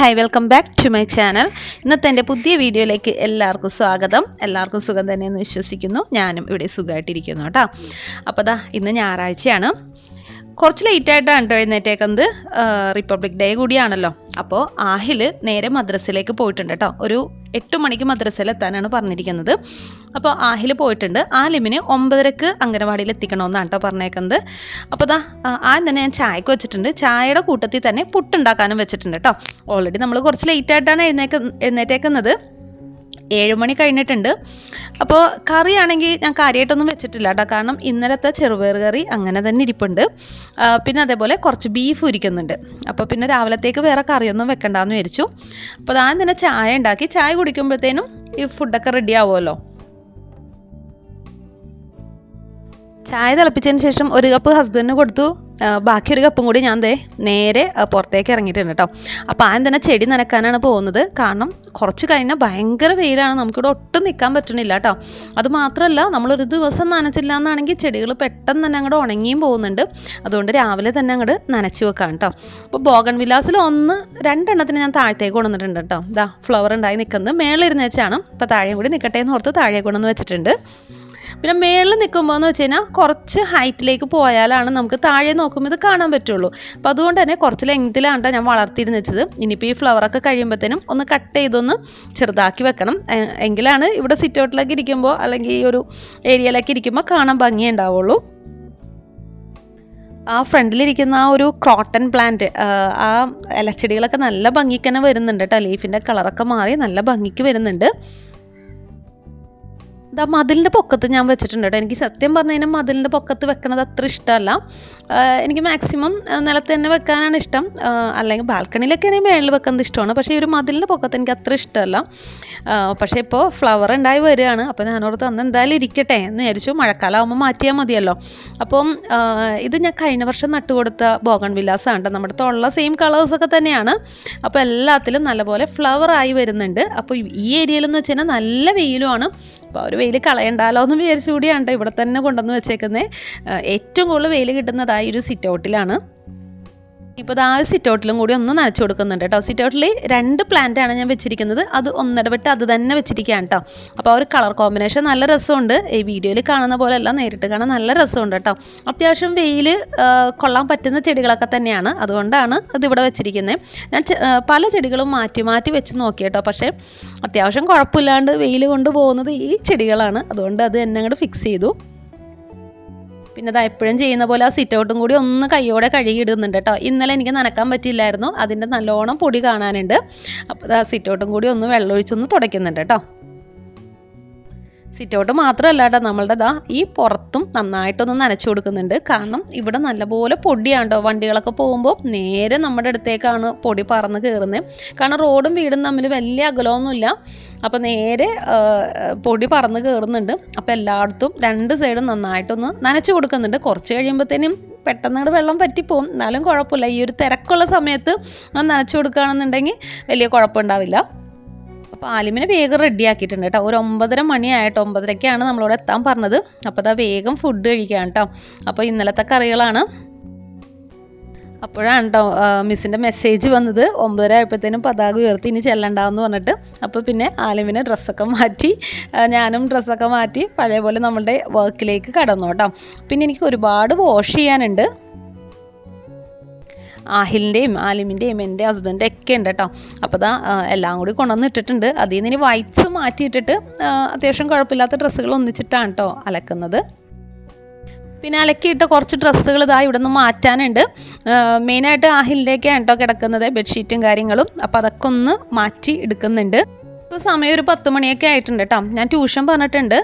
Hi welcome back to my channel. ഇന്നത്തെ എന്റെ പുതിയ വീഡിയോയിലേക്ക് എല്ലാവർക്കും സ്വാഗതം. എല്ലാവർക്കും സുഖം തന്നെയെന്ന് വിശ്വസിക്കുന്നു. ഞാനും ഇവിടെ സുഖമായിട്ടിരിക്കുന്നു കേട്ടോ. അപ്പോൾ ദാ ഇന്ന് ഞായറാഴ്ചയാണ്. കുറച്ച് ലേറ്റ് ആയിട്ടാണ് കേട്ടോ എഴുന്നേറ്റേക്കുന്നത്. റിപ്പബ്ലിക് ഡേ കൂടിയാണല്ലോ. അപ്പോൾ ആഹിൽ നേരെ മദ്രസയിലേക്ക് പോയിട്ടുണ്ട് കേട്ടോ. ഒരു എട്ട് മണിക്ക് മദ്രസയിൽ എത്താനാണ് പറഞ്ഞിരിക്കുന്നത്. അപ്പോൾ ആഹിൽ പോയിട്ടുണ്ട്. ആലിമിന് ഒമ്പതരക്ക് അംഗനവാടിയിൽ എത്തിക്കണമെന്നാണ് കേട്ടോ പറഞ്ഞേക്കുന്നത്. അപ്പോൾ ദാ ആദ്യം തന്നെ ഞാൻ ചായക്ക് വെച്ചിട്ടുണ്ട്. ചായയുടെ കൂട്ടത്തിൽ തന്നെ പുട്ടുണ്ടാക്കാനും വെച്ചിട്ടുണ്ട് കേട്ടോ. ഓൾറെഡി നമ്മൾ കുറച്ച് ലേറ്റ് ആയിട്ടാണ് എഴുന്നേക്ക എഴുന്നേറ്റേക്കുന്നത്. ഏഴ് മണി കഴിഞ്ഞിട്ടുണ്ട്. അപ്പോൾ കറിയാണെങ്കിൽ ഞാൻ കാര്യമായിട്ടൊന്നും വെച്ചിട്ടില്ല കേട്ടോ. കാരണം ഇന്നലത്തെ ചെറുപയർ കറി അങ്ങനെ തന്നെ ഇരിപ്പുണ്ട്. പിന്നെ അതേപോലെ കുറച്ച് ബീഫ് ഉരിക്കുന്നുണ്ട്. അപ്പോൾ പിന്നെ രാവിലത്തേക്ക് വേറെ കറിയൊന്നും വെക്കണ്ടെന്ന് വിചാരിച്ചു. അപ്പോൾ ഞാൻ തന്നെ ചായ ഉണ്ടാക്കി. ചായ കുടിക്കുമ്പോഴത്തേനും ഈ ഫുഡൊക്കെ റെഡി ആവുമല്ലോ. ചായ തിളപ്പിച്ചതിന് ശേഷം ഒരു കപ്പ് ഹസ്ബൻഡിന് കൊടുത്തു. ബാക്കി ഒരു കപ്പും കൂടി ഞാൻ ദേ നേരെ പുറത്തേക്ക് ഇറങ്ങിയിട്ടുണ്ട് കേട്ടോ അപ്പോൾ ആദ്യം തന്നെ ചെടി നനക്കാനാണ് പോകുന്നത്? കാരണം കുറച്ച് കഴിഞ്ഞാൽ ഭയങ്കര വെയിലാണ്. നമുക്കിവിടെ ഒട്ടും നിൽക്കാൻ പറ്റണില്ല കേട്ടോ അതുമാത്രമല്ല നമ്മളൊരു ദിവസം നനച്ചില്ല എന്നാണെങ്കിൽ ചെടികൾ പെട്ടെന്ന് തന്നെ അങ്ങോട്ട് ഉണങ്ങിയും പോകുന്നുണ്ട്. അതുകൊണ്ട് രാവിലെ തന്നെ അങ്ങോട്ട് നനച്ച് വെക്കാം കേട്ടോ അപ്പോൾ ബോഗൺ വിലാസിൽ ഒന്ന് രണ്ടെണ്ണത്തിന് ഞാൻ താഴത്തേക്ക് കൊണ്ടുവന്നിട്ടുണ്ട് കേട്ടോ ഇതാ ഫ്ലവർ ഉണ്ടായി നിൽക്കുന്നത്. മേളിലിരുന്ന് വെച്ചാണ്. അപ്പോൾ താഴെ കൂടി നിൽക്കട്ടെ എന്ന് ഓർത്ത് താഴെ കൊണ്ടുവന്ന് വെച്ചിട്ടുണ്ട്. പിന്നെ മേളിൽ നിൽക്കുമ്പോൾ എന്ന് വെച്ച് കഴിഞ്ഞാൽ കുറച്ച് ഹൈറ്റിലേക്ക് പോയാലാണ് നമുക്ക് താഴെ നോക്കുമ്പോൾ ഇത് കാണാൻ പറ്റുള്ളൂ. അപ്പോൾ അതുകൊണ്ട് തന്നെ കുറച്ച് ലെങ്തിലാണ് ട്ടോ ഞാൻ വളർത്തിയിരുന്ന് വെച്ചത്. ഇനിയിപ്പോൾ ഈ ഫ്ലവറൊക്കെ കഴിയുമ്പോഴത്തേനും ഒന്ന് കട്ട് ചെയ്തൊന്ന് ചെറുതാക്കി വെക്കണം. എങ്കിലാണ് ഇവിടെ സിറ്റ് ഔട്ടിലൊക്കെ ഇരിക്കുമ്പോൾ അല്ലെങ്കിൽ ഈ ഒരു ഏരിയയിലൊക്കെ ഇരിക്കുമ്പോൾ കാണാൻ ഭംഗിയേ ഉണ്ടാവുള്ളൂ ആ ഫ്രണ്ടിലിരിക്കുന്ന ആ ഒരു ക്രോട്ടൺ പ്ലാന്റ് ആ ഇലച്ചെടികളൊക്കെ നല്ല ഭംഗിക്ക് തന്നെ വരുന്നുണ്ട് കേട്ടോ. ലീഫിന്റെ കളറൊക്കെ മാറി നല്ല ഭംഗിക്ക് വരുന്നുണ്ട്. ഇതാ മതിലിന്റെ പൊക്കത്ത് ഞാൻ വെച്ചിട്ടുണ്ട് കേട്ടോ. എനിക്ക് സത്യം പറഞ്ഞു കഴിഞ്ഞാൽ മതിലിന്റെ പൊക്കത്ത് വെക്കണത് അത്ര ഇഷ്ടമല്ല. എനിക്ക് മാക്സിമം നിലത്ത് തന്നെ വെക്കാനാണ് ഇഷ്ടം. അല്ലെങ്കിൽ ബാൽക്കണിയിലൊക്കെ ആണെങ്കിൽ മേളിൽ വെക്കുന്നത് ഇഷ്ടമാണ്. പക്ഷേ ഈ ഒരു മതിലിന്റെ പൊക്കത്ത് എനിക്ക് അത്ര ഇഷ്ടമല്ല. പക്ഷേ ഇപ്പോൾ ഫ്ലവർ ഉണ്ടായി വരികയാണ്. അപ്പോൾ ഞാനോർത്ത് അന്ന് എന്തായാലും ഇരിക്കട്ടെ. എന്ന് വിചാരിച്ചു മഴക്കാലം ആകുമ്പോൾ മാറ്റിയാൽ മതിയല്ലോ. അപ്പം ഇത് ഞാൻ കഴിഞ്ഞ വർഷം നട്ടുകൊടുത്ത ബോഗൺ വിലാസമാണ് ആണ് നമ്മുടെ തൊള്ള സെയിം കളേഴ്സൊക്കെ തന്നെയാണ്. അപ്പോൾ എല്ലാത്തിലും നല്ലപോലെ ഫ്ലവർ ആയി വരുന്നുണ്ട്. അപ്പോൾ ഈ ഏരിയയിലെന്ന് വെച്ച് കഴിഞ്ഞാൽ നല്ല വെയിലുമാണ്. അപ്പോൾ ഒരു വെയിൽ കളയണ്ടാലോ എന്ന് വിചാരിച്ചുകൂടിയാണ് ഇവിടെ തന്നെ കൊണ്ടുവന്ന് വെച്ചേക്കുന്നത് ഏറ്റവും കൂടുതൽ വെയിൽ കിട്ടുന്നതായി ഒരു സിറ്റ് ഔട്ടിലാണ് ഇപ്പോൾ ആ സിറ്റൗട്ടിലും കൂടി ഒന്ന് നനച്ചു കൊടുക്കുന്നുണ്ട് കേട്ടോ. സിറ്റ് ഔട്ടിൽ രണ്ട് പ്ലാന്റ് ആണ് ഞാൻ വെച്ചിരിക്കുന്നത്. അത് ഒന്നിടവിട്ട് അത് തന്നെ വെച്ചിരിക്കുകയാണ് കേട്ടോ. അപ്പോൾ ആ ഒരു കളർ കോമ്പിനേഷൻ നല്ല രസമുണ്ട്. ഈ വീഡിയോയിൽ കാണുന്ന പോലെയല്ല നേരിട്ട് കാണാൻ നല്ല രസമുണ്ട് കേട്ടോ. അത്യാവശ്യം വെയിൽ കൊള്ളാൻ പറ്റുന്ന ചെടികളൊക്കെ തന്നെയാണ്. അതുകൊണ്ടാണ് അതിവിടെ വെച്ചിരിക്കുന്നത്. ഞാൻ പല ചെടികളും മാറ്റി മാറ്റി വെച്ച് നോക്കി കേട്ടോ. പക്ഷേ അത്യാവശ്യം കുഴപ്പമില്ലാണ്ട് വെയിൽ കൊണ്ട് പോകുന്നത് ഈ ചെടികളാണ്. അതുകൊണ്ട് അത് എന്നെ അങ്ങോട്ട് ഫിക്സ് ചെയ്തു. പിന്നെ അതാ എപ്പോഴും ചെയ്യുന്ന പോലെ ആ സിറ്റൗട്ടും കൂടി ഒന്ന് കൈയോടെ കഴുകി ഇടുന്നുണ്ട് കേട്ടോ. ഇന്നലെ എനിക്ക് നനക്കാൻ പറ്റിയില്ലായിരുന്നു. അതിന്റെ നല്ലോണം പൊടി കാണാനുണ്ട്. അപ്പോൾ ആ സിറ്റ് ഔട്ടും കൂടി ഒന്ന് വെള്ളമൊഴിച്ചൊന്ന് തുടയ്ക്കുന്നുണ്ട് കേട്ടോ. സിറ്റ് ഔട്ട് മാത്രമല്ല കേട്ടോ നമ്മളുടെ ദാ ഈ പുറത്തും നന്നായിട്ടൊന്ന് നനച്ചു കൊടുക്കുന്നുണ്ട്. കാരണം ഇവിടെ നല്ലപോലെ പൊടിയാണ്ടോ വണ്ടികളൊക്കെ പോകുമ്പോൾ നേരെ നമ്മുടെ അടുത്തേക്കാണ് പൊടി പറന്ന് കയറുന്നത് കാരണം റോഡും വീടും തമ്മിൽ വലിയ അകലമൊന്നുമില്ല. അപ്പോൾ നേരെ പൊടി പറന്ന് കയറുന്നുണ്ട് അപ്പോൾ എല്ലായിടത്തും രണ്ട് സൈഡും നന്നായിട്ടൊന്ന് നനച്ചു കൊടുക്കുന്നുണ്ട്. കുറച്ച് കഴിയുമ്പോഴത്തേനും പെട്ടെന്ന് വെള്ളം പറ്റിപ്പോവും എന്നാലും കുഴപ്പമില്ല. ഈ ഒരു തിരക്കുള്ള സമയത്ത് നനച്ചു കൊടുക്കുകയാണെന്നുണ്ടെങ്കിൽ വലിയ കുഴപ്പമുണ്ടാവില്ല. അപ്പോൾ ആലിമിനെ വേഗം റെഡി ആക്കിയിട്ടുണ്ട് കേട്ടോ. ഒരു ഒമ്പതര മണിയായിട്ട് ഒമ്പതരയ്ക്കാണ് നമ്മളോട് എത്താൻ പറഞ്ഞത്. അപ്പോൾ അതാ വേഗം ഫുഡ് കഴിക്കാൻ കേട്ടോ. അപ്പോൾ ഇന്നലത്തെ കറികളാണ്. അപ്പോഴാണ് കേട്ടോ മിസ്സിന്റെ മെസ്സേജ് വന്നത്. ഒമ്പതര ആയപ്പോഴത്തേനും പതാക ഉയർത്തി ഇനി ചെല്ലണ്ടാന്ന് പറഞ്ഞിട്ട്. അപ്പോൾ പിന്നെ ആലിമിനെ ഡ്രസ്സൊക്കെ മാറ്റി ഞാനും ഡ്രസ്സൊക്കെ മാറ്റി പഴയ പോലെ നമ്മളുടെ വർക്കിലേക്ക് കടന്നു കേട്ടോ. പിന്നെ എനിക്ക് ഒരുപാട് വാഷ് ചെയ്യാനുണ്ട്. ആഹിലിന്റെയും ആലിമിന്റെയും എന്റെ ഹസ്ബൻഡ് ഒക്കെ ഉണ്ട് കേട്ടോ അപ്പോൾ ദാ എല്ലാം കൂടി കൊണ്ടുവന്ന് ഇട്ടിട്ടുണ്ട്. അതിൽ നിന്ന് ഇനി വൈറ്റ്സ് മാറ്റിയിട്ടിട്ട് അത്യാവശ്യം കുഴപ്പമില്ലാത്ത ഡ്രസ്സുകൾ ഒന്നിച്ചിട്ടാണ് കേട്ടോ അലക്കുന്നത്. പിന്നെ അലക്കിയിട്ട് കുറച്ച് ഡ്രസ്സുകൾ ഇതാ ഇവിടെ നിന്ന് മാറ്റാനുണ്ട് മെയിനായിട്ട് ആഹിലിന്റെയൊക്കെയാണ് കേട്ടോ കിടക്കുന്നത് ബെഡ്ഷീറ്റും കാര്യങ്ങളും. അപ്പോൾ അതൊക്കെ ഒന്ന് മാറ്റി എടുക്കുന്നുണ്ട്. ഇപ്പോൾ സമയം ഒരു പത്ത് മണിയൊക്കെ ആയിട്ടുണ്ട് കേട്ടോ ഞാൻ ട്യൂഷൻ പറഞ്ഞിട്ടുണ്ട്.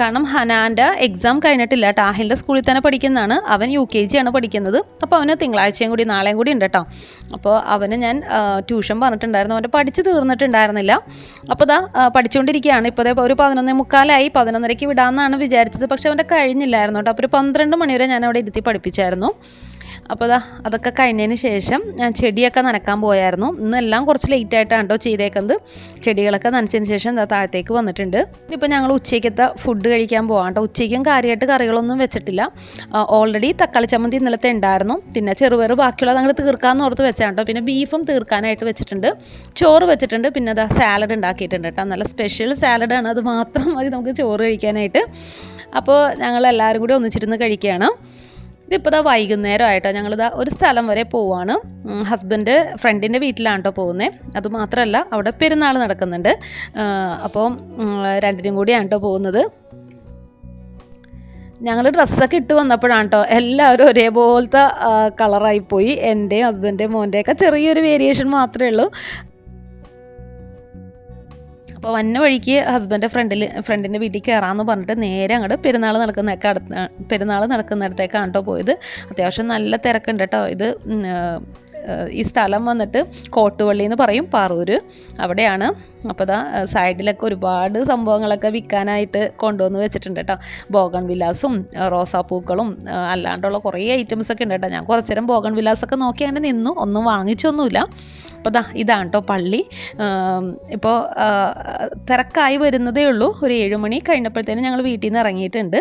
കാരണം ഹനാന്റെ എക്സാം കഴിഞ്ഞിട്ടില്ല കേട്ടോ ആഹിലിന്റെ സ്കൂളിൽ തന്നെ പഠിക്കുന്നതാണ്. അവൻ യു കെ ജി ആണ് പഠിക്കുന്നത്. അപ്പോൾ അവന് തിങ്കളാഴ്ചയും കൂടി നാളെയും കൂടി ഉണ്ട് കേട്ടോ അപ്പോൾ അവന് ഞാൻ ട്യൂഷൻ പറഞ്ഞിട്ടുണ്ടായിരുന്നു. അവന്റെ പഠിച്ച് തീർന്നിട്ടുണ്ടായിരുന്നില്ല. അപ്പോൾ ഇതാ പഠിച്ചുകൊണ്ടിരിക്കുകയാണ് ഇപ്പോൾ ദേ ഒരു പതിനൊന്നേ മുക്കാലായി. പതിനൊന്നരയ്ക്ക് വിടാമെന്നാണ് വിചാരിച്ചത്. പക്ഷേ അവന്റെ കഴിഞ്ഞില്ലായിരുന്നു കേട്ടോ അപ്പോൾ ഒരു പന്ത്രണ്ട് മണിവരെ ഞാൻ അവിടെ ഇരുത്തി പഠിപ്പിച്ചായിരുന്നു. അപ്പോൾ അതാ അതൊക്കെ കഴിഞ്ഞതിന് ശേഷം ഞാൻ ചെടിയൊക്കെ നനക്കാൻ പോയായിരുന്നു. ഇന്നെല്ലാം കുറച്ച് ലേറ്റ് ആയിട്ടാണ് കേട്ടോ ചെയ്തേക്കുന്നത്. ചെടികളൊക്കെ നനച്ചതിന് ശേഷം എന്താ താഴത്തേക്ക് വന്നിട്ടുണ്ട്. ഇപ്പോൾ ഞങ്ങൾ ഉച്ചയ്ക്കത്തെ ഫുഡ് കഴിക്കാൻ പോകാം കേട്ടോ. ഉച്ചയ്ക്കും കാര്യമായിട്ട് കറികളൊന്നും വെച്ചിട്ടില്ല. ഓൾറെഡി തക്കാളി ചമ്മന്തി ഇന്നലത്തെ ഉണ്ടായിരുന്നു. പിന്നെ ചെറുപയർ ബാക്കിയുള്ളത് അങ്ങോട്ട് തീർക്കാമെന്ന് ഓർത്ത് വെച്ചാണ് കേട്ടോ. പിന്നെ ബീഫും തീർക്കാനായിട്ട് വെച്ചിട്ടുണ്ട്. ചോറ് വെച്ചിട്ടുണ്ട്. പിന്നെ അതാ സാലഡ് ഉണ്ടാക്കിയിട്ടുണ്ട് കേട്ടോ. നല്ല സ്പെഷ്യൽ സാലഡാണ് അത് മാത്രം മതി നമുക്ക് ചോറ് കഴിക്കാനായിട്ട്. അപ്പോൾ ഞങ്ങൾ എല്ലാവരും കൂടി ഒന്നിച്ചിരുന്ന് കഴിക്കുകയാണ്. ഇതിപ്പോൾ ഇതാ വൈകുന്നേരം ഞങ്ങളിതാ ഒരു സ്ഥലം വരെ പോവാണ്. ഹസ്ബൻഡ് ഫ്രണ്ടിന്റെ വീട്ടിലാണ് കേട്ടോ പോകുന്നത് അതുമാത്രമല്ല അവിടെ പെരുന്നാൾ നടക്കുന്നുണ്ട്. അപ്പോൾ രണ്ടിനും കൂടിയാണ് കേട്ടോ പോകുന്നത്. ഞങ്ങൾ ഡ്രസ്സൊക്കെ ഇട്ട് വന്നപ്പോഴാണ് കേട്ടോ എല്ലാവരും ഒരേപോലത്തെ കളറായിപ്പോയി എന്റെയും ഹസ്ബന്റെയും മോന്റെയൊക്കെ ചെറിയൊരു വേരിയേഷൻ മാത്രമേ ഉള്ളൂ. അപ്പോൾ വന്ന വഴിക്ക് ഹസ്ബൻഡ് ഫ്രണ്ടിൽ ഫ്രണ്ടിന്റെ വീട്ടിൽ കയറാമെന്ന് പറഞ്ഞിട്ട് നേരെ അങ്ങോട്ട് പെരുന്നാൾ നടക്കുന്ന അടുത്ത് പെരുന്നാൾ നടക്കുന്നിടത്തേക്കാണ് കേട്ടോ പോയത്. അത്യാവശ്യം നല്ല തിരക്കുണ്ട് കേട്ടോ ഇത് ഈ സ്ഥലം വന്നിട്ട് കോട്ടുവള്ളി എന്ന് പറയും പാറൂര് അവിടെയാണ്. അപ്പോൾ ഇതാ സൈഡിലൊക്കെ ഒരുപാട് സംഭവങ്ങളൊക്കെ വിൽക്കാനായിട്ട് കൊണ്ടുവന്ന് വെച്ചിട്ടുണ്ട് കേട്ടോ. ബോഗൺ വിലാസും റോസാപ്പൂക്കളും അല്ലാണ്ടുള്ള കുറേ ഐറ്റംസ് ഒക്കെ ഉണ്ട് കേട്ടോ. ഞാൻ കുറച്ചേരം ബോഗൺ വിലാസൊക്കെ നോക്കി അങ്ങനെ നിന്നു. ഒന്നും വാങ്ങിച്ചൊന്നുമില്ല. അപ്പോൾ ദാ ഇതാണ് കേട്ടോ പള്ളി. ഇപ്പോൾ തിരക്കായി വരുന്നതേ ഉള്ളൂ. ഒരു ഏഴുമണി കഴിഞ്ഞപ്പോഴത്തേനും ഞങ്ങൾ വീട്ടിൽ നിന്ന് ഇറങ്ങിയിട്ടുണ്ട്.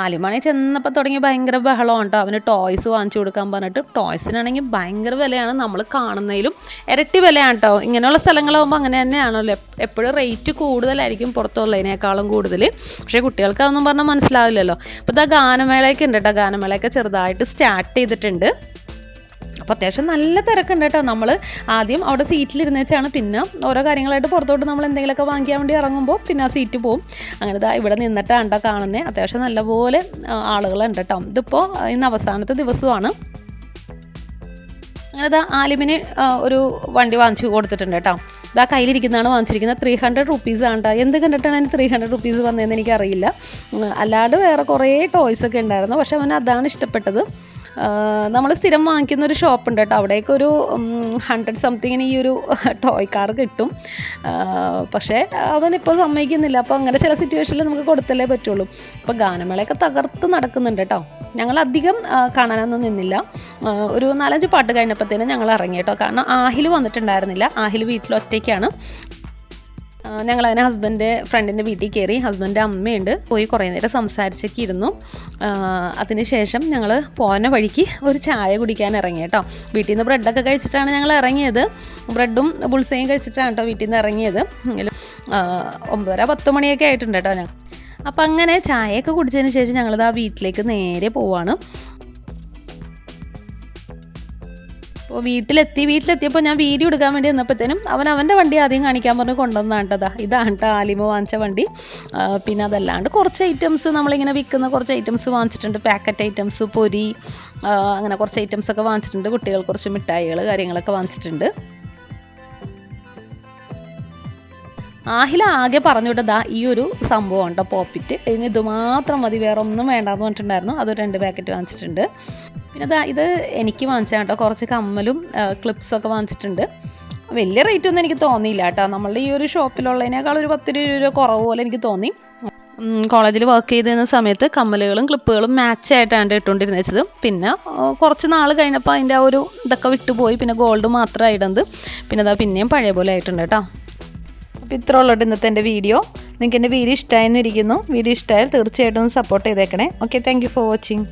ആലിമണി ചെന്നപ്പോൾ തുടങ്ങി ഭയങ്കര ബഹളമാണ് കേട്ടോ അവന് ടോയ്സ് വാങ്ങിച്ചു കൊടുക്കാൻ പറഞ്ഞിട്ട് ടോയ്സിനാണെങ്കിൽ ഭയങ്കര വിലയാണ് നമ്മൾ കാണുന്നതിലും ഇരട്ടി വിലയാണ് കേട്ടോ ഇങ്ങനെയുള്ള സ്ഥലങ്ങളാകുമ്പോൾ അങ്ങനെ തന്നെയാണല്ലോ. എപ്പോഴും റേറ്റ് കൂടുതലായിരിക്കും പുറത്തുള്ളതിനേക്കാളും കൂടുതൽ പക്ഷേ കുട്ടികൾക്ക് അതൊന്നും പറഞ്ഞാൽ മനസ്സിലാവില്ലല്ലോ. അപ്പോൾ ഇതാ ഗാനമേളയൊക്കെ ഉണ്ട് കേട്ടോ ഗാനമേളയൊക്കെ ചെറുതായിട്ട് സ്റ്റാർട്ട് ചെയ്തിട്ടുണ്ട്. അപ്പോൾ അത്യാവശ്യം നല്ല തിരക്കുണ്ട് കേട്ടോ. നമ്മൾ ആദ്യം അവിടെ സീറ്റിലിരുന്നേച്ചാണ്. പിന്നെ ഓരോ കാര്യങ്ങളായിട്ട് പുറത്തോട്ട് നമ്മൾ എന്തെങ്കിലുമൊക്കെ വാങ്ങിക്കാൻ വേണ്ടി ഇറങ്ങുമ്പോൾ പിന്നെ ആ സീറ്റ് പോവും. അങ്ങനെ ഇതാ ഇവിടെ നിന്നിട്ടാണ് കേട്ടോ കാണുന്നത് അത്യാവശ്യം നല്ലപോലെ ആളുകളുണ്ട് കേട്ടോ. ഇതിപ്പോൾ ഇന്ന് അവസാനത്തെ ദിവസമാണ്. അങ്ങനെ ഇതാ ആലിമിന് ഒരു വണ്ടി വാങ്ങിച്ചു കൊടുത്തിട്ടുണ്ട് കേട്ടോ. ഇതാ കയ്യിലിരിക്കുന്നതാണ് വാങ്ങിച്ചിരിക്കുന്നത്. ത്രീ ഹൺഡ്രഡ് റുപ്പീസ് ആണ് കേട്ടോ. എന്ത് കണ്ടിട്ടാണ് അതിന് ത്രീ ഹൺഡ്രഡ് റുപ്പീസ് വന്നതെന്ന് എനിക്കറിയില്ല. അല്ലാണ്ട് വേറെ കുറേ ടോയ്സ് ഒക്കെ ഉണ്ടായിരുന്നു. പക്ഷെ അവൻ അതാണ് ഇഷ്ടപ്പെട്ടത്. നമ്മൾ സ്ഥിരം വാങ്ങിക്കുന്ന ഒരു ഷോപ്പ് ഉണ്ട് കേട്ടോ. അവിടേക്ക് ഒരു ഹൺഡ്രഡ് സംതിങ്ങിന് ഈ ഒരു ടോയ് കാർ കിട്ടും. പക്ഷേ അവനിപ്പോൾ സമ്മതിക്കുന്നില്ല. അപ്പോൾ അങ്ങനെ ചില സിറ്റുവേഷനിൽ നമുക്ക് കൊടുത്തല്ലേ പറ്റുള്ളൂ. അപ്പോൾ ഗാനമേളയൊക്കെ തകർത്ത് നടക്കുന്നുണ്ട് കേട്ടോ. ഞങ്ങൾ അധികം കാണാനൊന്നും നിന്നില്ല. ഒരു നാലഞ്ച് പാട്ട് കഴിഞ്ഞപ്പോഴത്തേനും ഞങ്ങൾ ഇറങ്ങി കേട്ടോ. കാരണം ആഹിൽ വന്നിട്ടുണ്ടായിരുന്നില്ല. ആഹിൽ വീട്ടിൽ ഒറ്റയ്ക്കാണ് ഞങ്ങൾ അതിന് ഹസ്ബൻഡ് ഫ്രണ്ടിന്റെ വീട്ടിൽ കയറി ഹസ്ബൻഡ് അമ്മയുണ്ട്. പോയി കുറേ നേരം സംസാരിച്ചൊക്കെ ഇരുന്നു. അതിനുശേഷം ഞങ്ങൾ പോന വഴിക്ക് ഒരു ചായ കുടിക്കാൻ ഇറങ്ങി കേട്ടോ. വീട്ടിൽ നിന്ന് ബ്രെഡൊക്കെ കഴിച്ചിട്ടാണ് ഞങ്ങൾ ഇറങ്ങിയത്. ബ്രെഡും ബുൾസയും കഴിച്ചിട്ടാണ് കേട്ടോ വീട്ടിൽ നിന്ന് ഇറങ്ങിയത് ഒമ്പതര പത്ത് മണിയൊക്കെ ആയിട്ടുണ്ട് കേട്ടോ ഞങ്ങൾ അപ്പം അങ്ങനെ ചായയൊക്കെ കുടിച്ചതിന് ശേഷം ഞങ്ങളിത് ആ വീട്ടിലേക്ക് നേരെ പോവാണ്. അപ്പോൾ വീട്ടിലെത്തി വീട്ടിലെത്തിയപ്പോൾ ഞാൻ വീഡിയോ എടുക്കാൻ വേണ്ടി നിന്നപ്പോഴത്തേനും അവൻ അവന്റെ വണ്ടി ആദ്യം കാണിക്കാൻ പറഞ്ഞ് കൊണ്ടുവന്നാണ് കേട്ടോ ഇതാണ് കേട്ടോ ആലിമ വാങ്ങിച്ച വണ്ടി. പിന്നെ അതല്ലാണ്ട് കുറച്ച് ഐറ്റംസ് നമ്മളിങ്ങനെ വിൽക്കുന്ന കുറച്ച് ഐറ്റംസ് വാങ്ങിച്ചിട്ടുണ്ട്. പാക്കറ്റ് ഐറ്റംസ് പൊരി അങ്ങനെ കുറച്ച് ഐറ്റംസ് ഒക്കെ വാങ്ങിച്ചിട്ടുണ്ട്. കുട്ടികൾ കുറച്ച് മിഠായികൾ കാര്യങ്ങളൊക്കെ വാങ്ങിച്ചിട്ടുണ്ട്. ആഹില ആകെ പറഞ്ഞു വിട്ടതാ ഈ ഒരു സംഭവം ഉണ്ടോ പോപ്പിറ്റ് ഇനി ഇതുമാത്രം മതി വേറെ ഒന്നും വേണ്ടാന്ന് പറഞ്ഞിട്ടുണ്ടായിരുന്നു. അതൊരു രണ്ട് പാക്കറ്റ് വാങ്ങിച്ചിട്ടുണ്ട്. പിന്നെ ഇത് എനിക്ക് വാങ്ങിച്ചാൽ കേട്ടോ. കുറച്ച് കമ്മലും ക്ലിപ്സൊക്കെ വാങ്ങിച്ചിട്ടുണ്ട്. വലിയ റേറ്റ് ഒന്നും എനിക്ക് തോന്നിയില്ല കേട്ടോ. നമ്മളുടെ ഈ ഒരു ഷോപ്പിലുള്ളതിനേക്കാൾ ഒരു പത്ത് രൂപ കുറവ് പോലെ എനിക്ക് തോന്നി. കോളേജിൽ വർക്ക് ചെയ്തിരുന്ന സമയത്ത് കമ്മലുകളും ക്ലിപ്പുകളും മാച്ച് ആയിട്ടാണ് ഇട്ടുകൊണ്ടിരുന്നത്. പിന്നെ കുറച്ച് നാൾ കഴിഞ്ഞപ്പോൾ അതിന്റെ ആ ഒരു ഇതൊക്കെ വിട്ടുപോയി. പിന്നെ ഗോൾഡ് മാത്രം ഇടുന്നത് പിന്നെ അതാ പിന്നെയും പഴയ പോലെ ആയിട്ടുണ്ട് കേട്ടോ. അപ്പോൾ ഇത്ര ഉള്ളോട്ട് ഇന്നത്തെ എന്റെ വീഡിയോ നിങ്ങൾക്ക് എന്റെ വീഡിയോ ഇഷ്ടമായെന്നിരിക്കുന്നു വീഡിയോ ഇഷ്ടമായാൽ തീർച്ചയായിട്ടും സപ്പോർട്ട് ചെയ്തേക്കണേ. Okay thank for watching